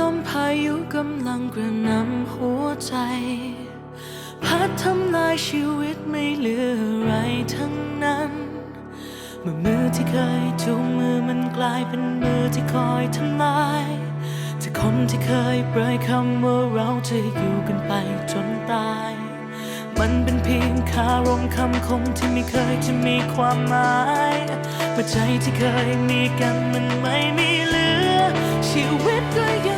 ลมพายุกำลังกระนำหัวใจ พัดทำลายชีวิตไม่เหลืออะไรทั้งนั้น เมื่อมือที่เคยจูงมือมันกลายเป็นมือที่คอยทำลายจากคนที่เคยเปรยคำว่าเราจะอยู่กันไปจนตาย มันเป็นเพียงคารมคำคมที่ไม่เคยจะมีความหมายเมื่อใจที่เคยมีกันมันไม่มีเหลือ ชีวิตก็ยัง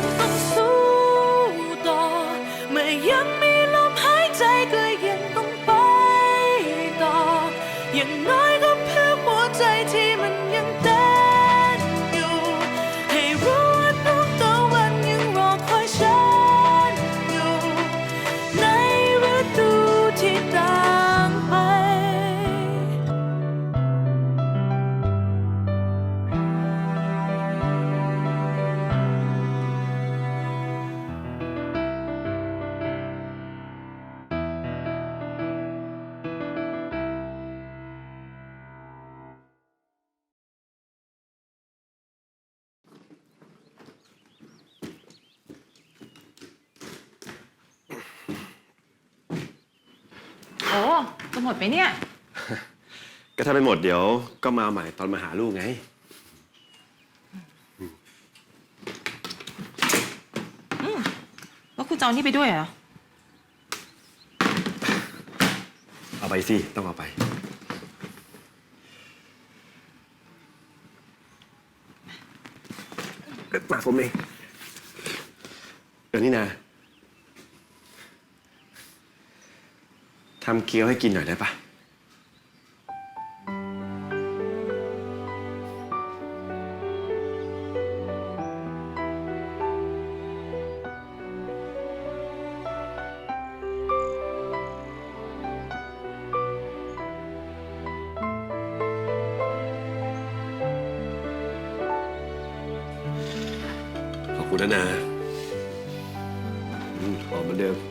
โอ้จะหมดไหมเนี่ย ก็ถ้าไม่หมดเดี๋ยวก็มาใหม่ตอนมาหาลูกไง แล้วคุณจะเอานี่ไปด้วยเหรอ เอาไปสิ ต้องเอาไป มาผมเองเดี๋ยวนี้นะ ทำเกี๊ยวให้กินหน่อยได้ปะขอบคุณนะนาหอมเหมือนเดิม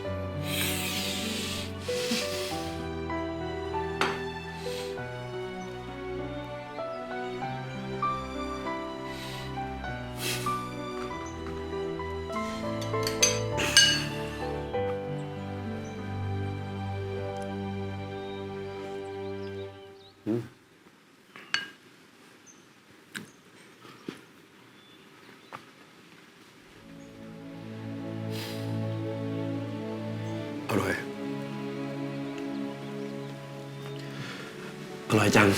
อร่อยจัง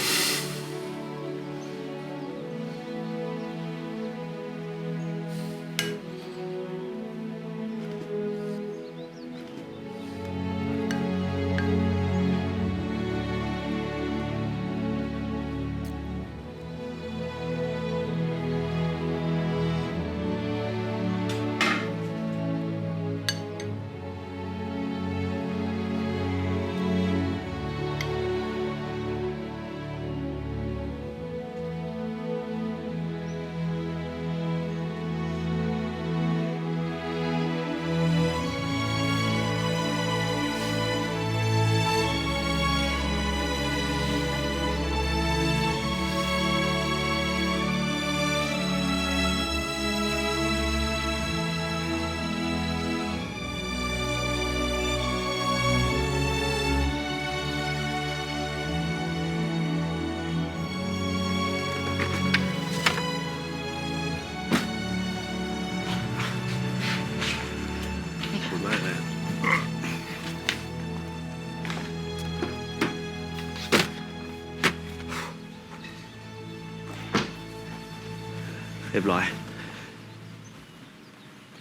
เรียบร้อย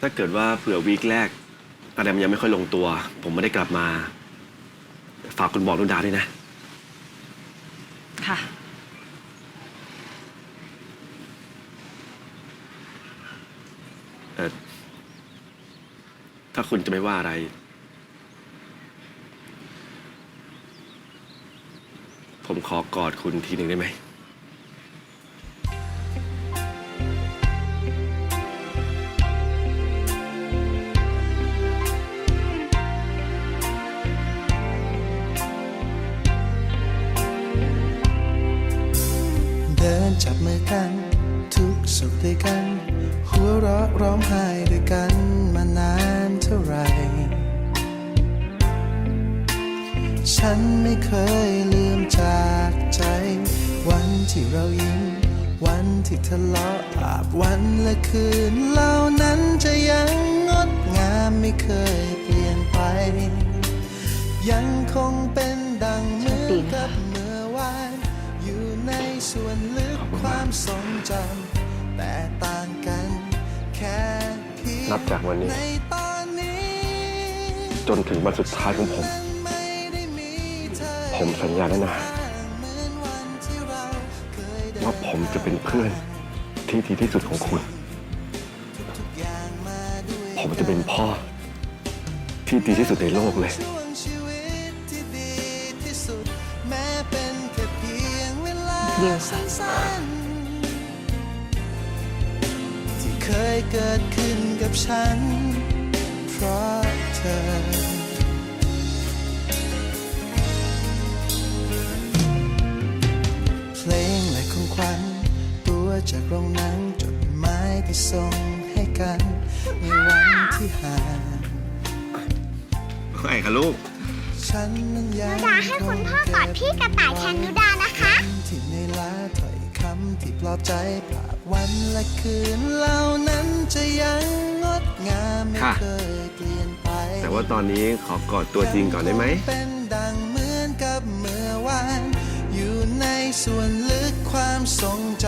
ถ้าเกิดว่าเผื่อวีคแรกอะไรมันยังไม่ค่อยลงตัว ผมไม่ได้กลับมา ฝากคุณบอกลุงดาด้วยนะ ค่ะ เออถ้าคุณจะไม่ว่าอะไร ผมขอกอดคุณทีหนึ่งได้ไหม ฉันไม่เคยลืมจากใจ วันที่เรายิ้ม วันที่ทะเลาะอาบวันและคืนเหล่านั้นจะยังงดงามไม่เคยเปลี่ยนไป ยังคงเป็นดังเหมือนกับเมื่อวาน อยู่ในส่วนลึกความทรงจำแต่ต่างกันแค่เพียงนับจากวันนี้ในตอนนี้จนถึงวันสุดท้ายของผม ผมสัญญาแล้วนะว่าผมจะเป็นเพื่อนที่ดีที่สุดของคุณ ผมจะเป็นพ่อ ที่ดีที่สุดในโลกเลย เดียวสิสั้นๆที่เคยเกิดขึ้นกับฉัน เพราะเธอ จากโรงหนังจดหมายที่ส่งให้กัน ในวันที่ห่างไอ้ค่ะลูก ฉันนั้นยังนุดาให้คุณพ่อกอดพี่กระต่ายแทนนุดานะคะ ที่ในลาถ้อยคำที่ปลอบใจภาพวันและคืนเหล่านั้นจะยังงดงามไม่ค่ะ เคยเปลี่ยนไป แต่ว่าตอนนี้ขอกอดตัวจริงก่อนได้ไหมยังคงเป็นดังเหมือนกับเมื่อวาน อยู่ในส่วนลึกความทรงจ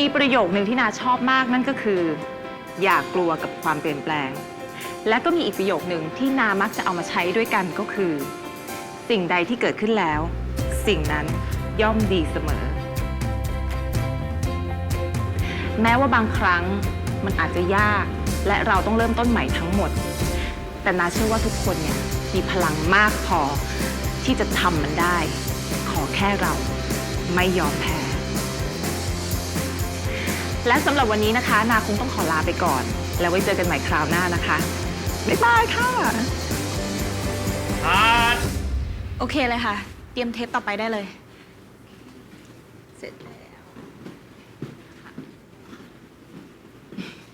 มีประโยคหนึ่งที่นาชอบมากนั่นก็คือ อย่ากลัวกับความเปลี่ยนแปลง และก็มีอีกประโยคหนึ่งที่นามักจะเอามาใช้ด้วยกันก็คือ สิ่งใดที่เกิดขึ้นแล้ว สิ่งนั้นย่อมดีเสมอ แม้ว่าบางครั้งมันอาจจะยากและเราต้องเริ่มต้นใหม่ทั้งหมด แต่นาเชื่อว่าทุกคนเนี่ยมีพลังมากพอที่จะทำมันได้ ขอแค่เราไม่ยอมแพ้ และสำหรับวันนี้นะคะ นาคงต้องขอลาไปก่อน แล้วไว้เจอกันใหม่คราวหน้านะคะ บ๊ายบายค่ะ โอเคเลยค่ะ เตรียมเทปต่อไปได้เลย เสร็จแล้ว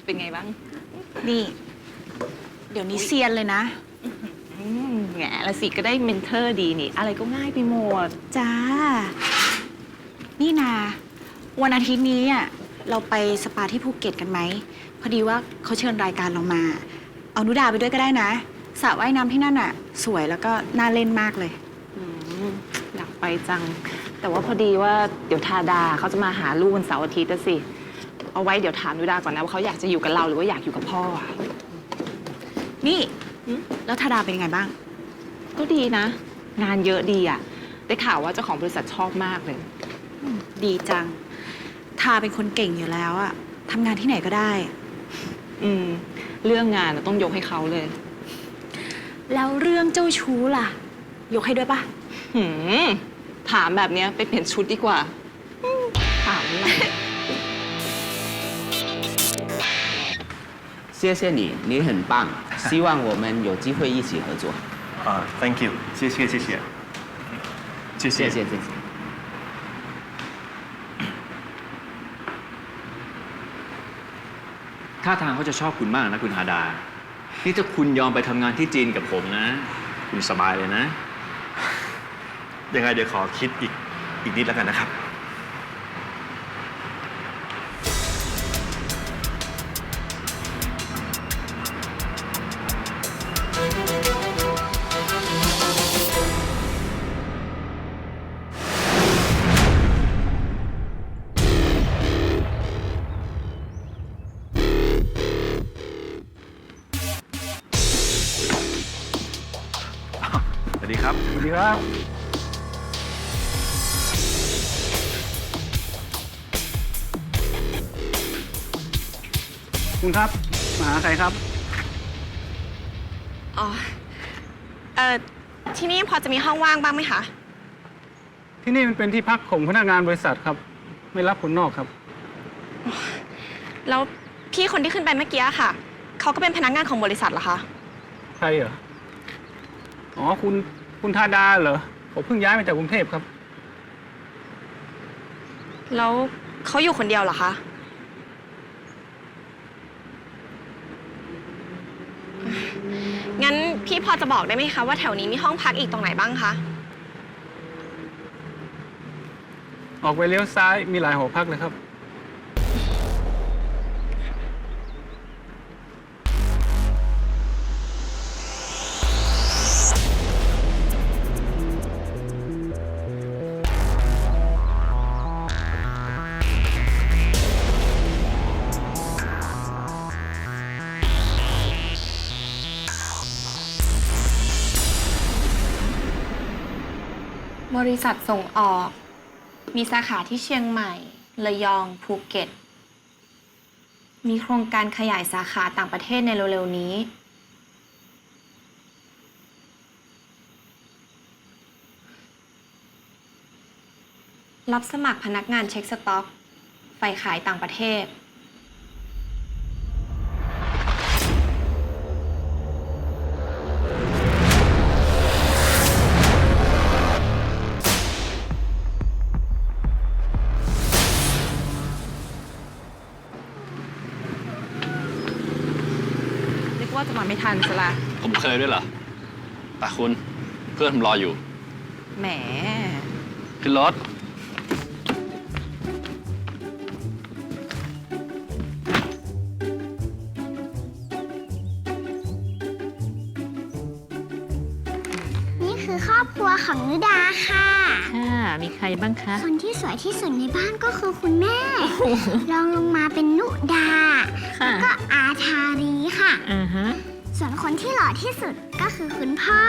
เป็นไงบ้าง นี่ เดี๋ยวนี้เซียนเลยนะอืมแหงละสิก็ได้เมนเทอร์ดีนี่ อะไรก็ง่ายไปหมด จ้า นี่นา วันอาทิตย์นี้อะ เราไปสปาที่ภูเก็ตกันไหม พอดีว่าเขาเชิญรายการเรามา เอานุดาไปด้วยก็ได้นะสระว่ายน้ำที่นั่นอะ สวยแล้วก็น่าเล่นมากเลย อืมอยากไปจัง แต่ว่าพอดีว่าเดี๋ยวทาดาเขาจะมาหาลูกวันเสาร์อาทิตย์นะสิ เอาไว้เดี๋ยวถามนุดาก่อนนะว่าเขาอยากจะอยู่กับเราหรือว่าอยากอยู่กับพ่ออะ นี่ หืม แล้วธาดาเป็นยังไงบ้าง ก็ดีนะ งานเยอะดีอะ ได้ข่าวว่าเจ้าของบริษัทชอบมากเลย ดีจัง ทาเป็นคนเก่งอยู่แล้วอะทำงานที่ไหนก็ได้ อืม เรื่องงานน่ะต้องยกให้เขาเลย แล้วเรื่องเจ้าชู้ล่ะ ยกให้ด้วยปะ หืม ถามแบบเนี้ยไปเปลี่ยนชุดดีกว่า ถามอะไร 谢谢你，你很棒，希望我们有机会一起合作。啊，Thank you，谢谢谢谢，谢谢谢谢谢。 ท่าทางเขาจะชอบคุณมากนะคุณฮาดา นี่ถ้าคุณยอมไปทำงานที่จีนกับผมนะ คุณสบายเลยนะ ยังไงเดี๋ยวขอคิดอีกอีกนิดแล้วกันนะครับ ใครครับ อ๋อ เอ่อ ที่นี่พอจะมีห้องว่างบ้างไหมคะ ที่นี่มันเป็นที่พักของพนักงานบริษัทครับ ไม่รับคนนอกครับ แล้วพี่คนที่ขึ้นไปเมื่อกี้อะค่ะ เขาก็เป็นพนักงานของบริษัทเหรอคะ ใครเหรอ อ๋อ คุณ คุณธาดาเหรอ ผมเพิ่งย้ายมาจากกรุงเทพครับ แล้วเขาอยู่คนเดียวเหรอคะ งั้นพี่พอจะบอกได้ไหมคะว่าแถวนี้มีห้องพักอีกตรงไหนบ้างคะ ออกไปเลี้ยวซ้ายมีหลายหอพักเลยครับ บริษัทส่งออก มีสาขาที่เชียงใหม่ ระยอง ภูเก็ต มีโครงการขยายสาขาต่างประเทศในเร็วๆนี้ รับสมัครพนักงานเช็คสต็อก ไฟขายต่างประเทศ ไม่ทันซะละผมเคยด้วยเหรอแต่คุณเพื่อนผมรออยู่ แหม ขึ้นรถ นี่คือครอบครัวของนุดาค่ะ ค่ะมีใครบ้างคะ คนที่สวยที่สุดในบ้านก็คือคุณแม่ รองลงมาเป็นนุดา ค่ะ ก็อาทารีค่ะ อ่าฮะ ส่วนคนที่หล่อที่สุดก็คือคุณพ่อ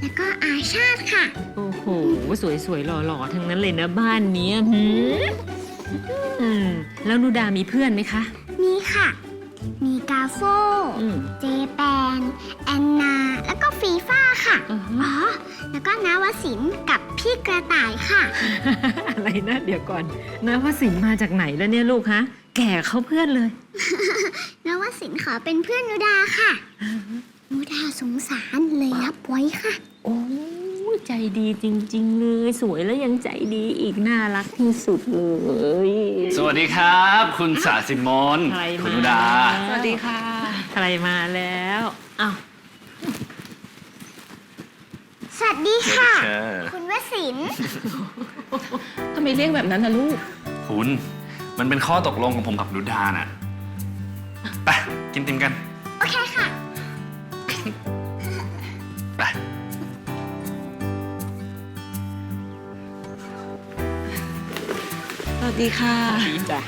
แล้วก็อาชาติค่ะ โอ้โห สวยๆ หล่อๆ ทั้งนั้นเลยนะบ้านเนี้ยหืมอืมแล้วนูดามีเพื่อนไหมคะ มีค่ะ มีกาโฟ อืม เจแปน แอนนา แล้วก็ฟีฟ่าค่ะอ่าฮะอ๋อ แล้วก็นาวสินกับพี่กระต่ายค่ะ อะไรนะเดี๋ยวก่อนนะว่าสินมาจากไหนแล้วเนี่ยลูกฮะ แก่เขาเพื่อนเลย นวสินขอเป็นเพื่อนนุดาค่ะ นุดาสงสารเลยรับไว้ค่ะ โอ้ย ใจดีจริง ๆ เลย สวยแล้วยังใจดีอีก น่ารักที่สุดเลย สวัสดีครับ คุณสาสิมนใครคุมาณนุดา สวัสดีค่ะ ใครมาแล้วอ้าวสวัสดีค่ะเชิญคุณวสินทำไมเรียกแบบนั้นนะลูก คุณ มันเป็นข้อตกลงของผมกับนุดาน่ะไปกินติมกัน ดีค่ะจ้ะ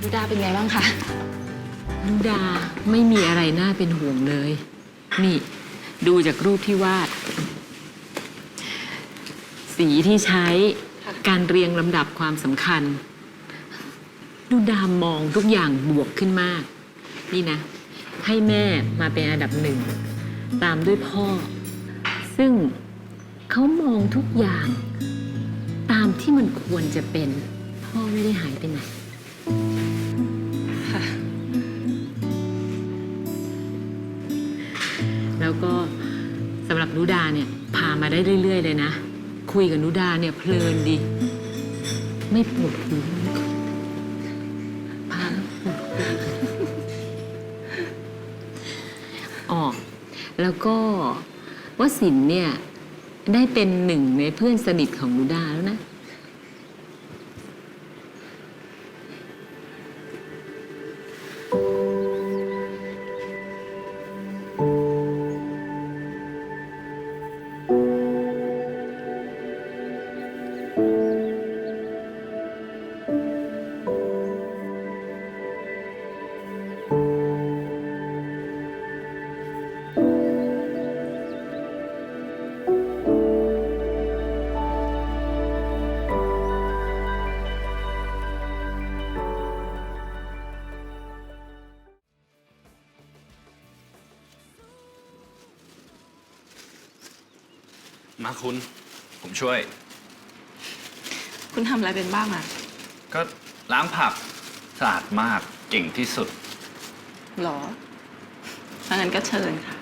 นูดาเป็นไงบ้างคะนูดาไม่มีอะไรน่าเป็นห่วงเลย นี่ ดูจากรูปที่วาด สีที่ใช้การเรียงลำดับความสำคัญดูดามองทุกอย่างบวกขึ้นมาก นี่นะ ให้แม่มาเป็นอันดับหนึ่ง ตามด้วยพ่อ ซึ่งเขามองทุกอย่าง ตามที่มันควรจะเป็น พ่อไม่ได้หายไปไหนแล้วก็สำหรับนุดาเนี่ย พามาได้เรื่อย ๆ เลยนะ คุยกับนุดาเนี่ยเพลินดี ไม่ปวดหูพาแล้วปวดหูอ๋อแล้วก็วสินทร์เนี่ย ได้เป็นหนึ่งในเพื่อนสนิทของนูดาแล้วนะ มาคุณ ผมช่วย คุณทำอะไรเป็นบ้างอะก็ล้างผักสะอาดมากเก่งที่สุด หรอถ้างั้นก็เชิญค่ะ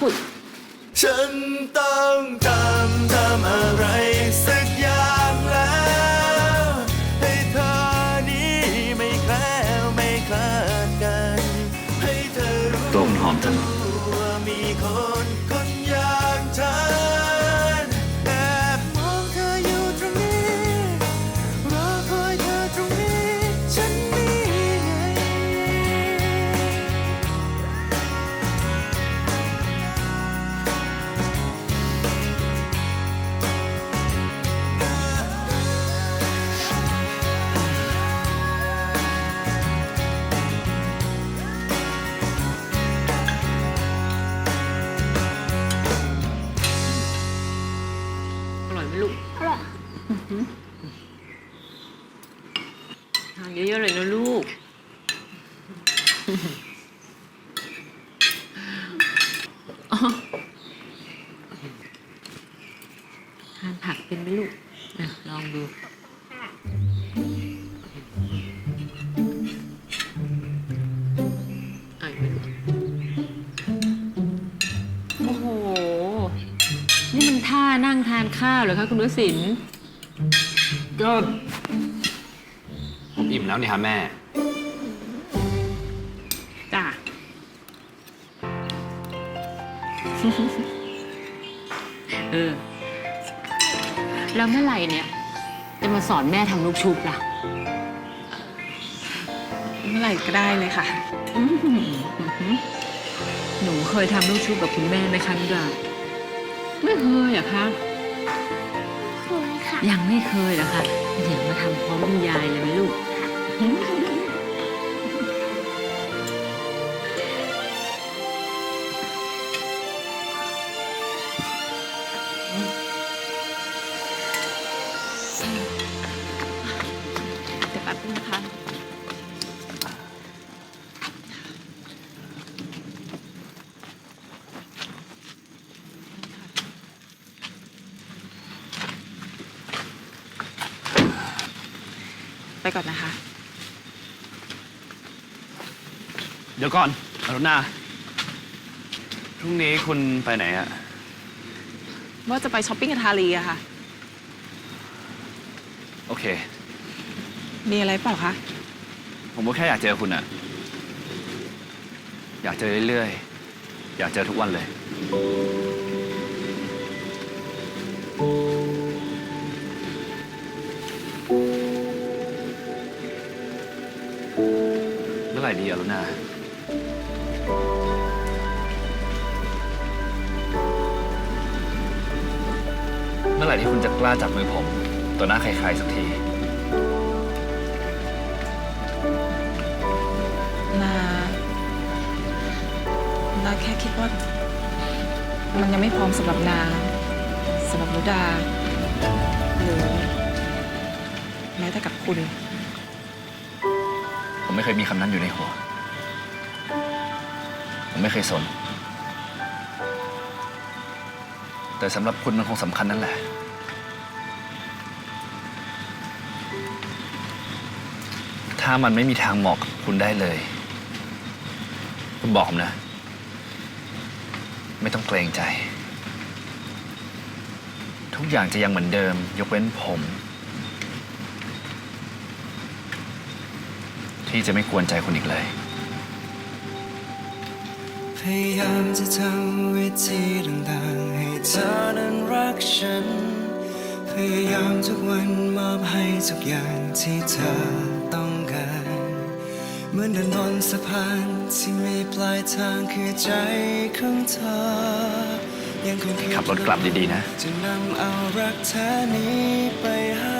นี่คุณฉั ข้าวเหรอคะคุณวสินทร์ก็ผมอิ่มแล้วนี่ฮะแม่ จ้ะ เออ แล้วเมื่อไหร่เนี่ย จะมาสอนแม่ทำลูกชุบล่ะ เมื่อไหร่ก็ได้เลยค่ะอื้อหือหนูเคยทำลูกชุบกับคุณแม่ไหมคะนุดาไม่เคยเหรอะคะเค ยังไม่เคยเหรอคะเดี๋ยวมาทำพร้อม ก่อนนะคะ เดี๋ยวก่อนอรุณาพรุ่งนี้คุณไปไหนอะว่าจะไปช้อปปิ้งกับทาลีอะค่ะ โอเค มีอะไรเปล่าคะ ผมก็แค่อยากเจอคุณอะอยากเจอเรื่อยๆ อยากเจอทุกวันเลย ร่ดีอะลุนาเมื่อไหร่ที่คุณจะกล้าจับมือผม ต่อหน้าใครๆสักที นานาแค่คิดว่า มันยังไม่พร้อมสำหรับนาสำหรับนุดา หรือ แม้แต่กับคุณ ผมไม่เคยมีคำนั้นอยู่ในหัว ผมไม่เคยสน แต่สำหรับคุณมันคงสำคัญนั่นแหละ ถ้ามันไม่มีทางเหมาะกับคุณได้เลย คุณบอกผมนะ ไม่ต้องเกรงใจ ทุกอย่างจะยังเหมือนเดิม ยกเว้นผม ที่จะไม่กวนใจคุณอีกเลย พยายามจะทำวิธีต่างๆ ให้เธอนั้นรักฉัน พยายามทุกวันมอบให้ทุกอย่างที่เธอต้องการ เหมือนเดินบนสะพานที่มีปลายทางคือใจของเธอยังคงคิดขับรถกลับดีๆนะ จะนำเอารักแท้นี้ไปให้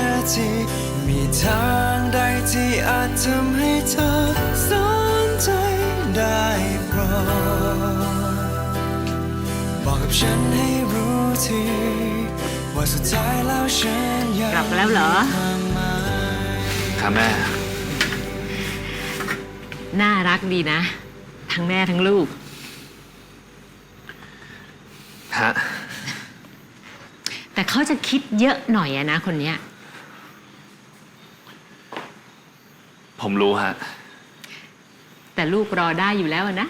ทีมีทางใดที่อาจทำให้เธอสนใจได้โปรดบอกกับฉันให้รู้ทีว่าสุดท้ายแล้วฉันยังกลับแล้วเหรอความหมายค่ะแม่ น่ารักดีนะ ทั้งแม่ทั้งลูก ฮะ แต่เขาจะคิดเยอะหน่อยอะนะคนเนี้ย ผมรู้ฮะ แต่ลูกรอได้อยู่แล้วอะนะ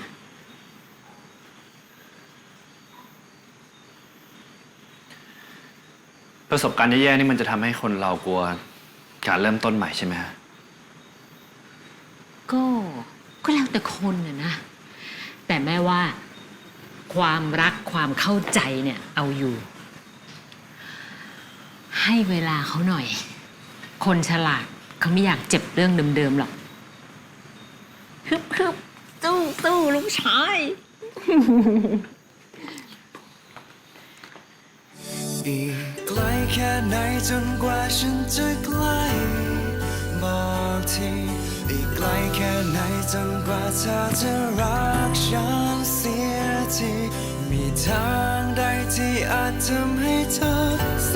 ประสบการณ์แย่ๆนี่มันจะทำให้คนเรากลัว การเริ่มต้นใหม่ใช่ไหมฮะ ก็ก็แล้วแต่คนน่ะนะ แต่แม่ว่า ความรักความเข้าใจเนี่ยเอาอยู่ ให้เวลาเขาหน่อย คนฉลาด เขาไม่อยากเจ็บเรื่องเดิมๆหรอกฮึบฮึบสู้สู้ลูกชาย อีกไกลแค่ไหนจนกว่าฉันจะใกล้บอกทีอีกไกลแค่ไหนจนกว่าเธอจะรักฉันเสียทีมีทางใดที่อาจทำให้เธอส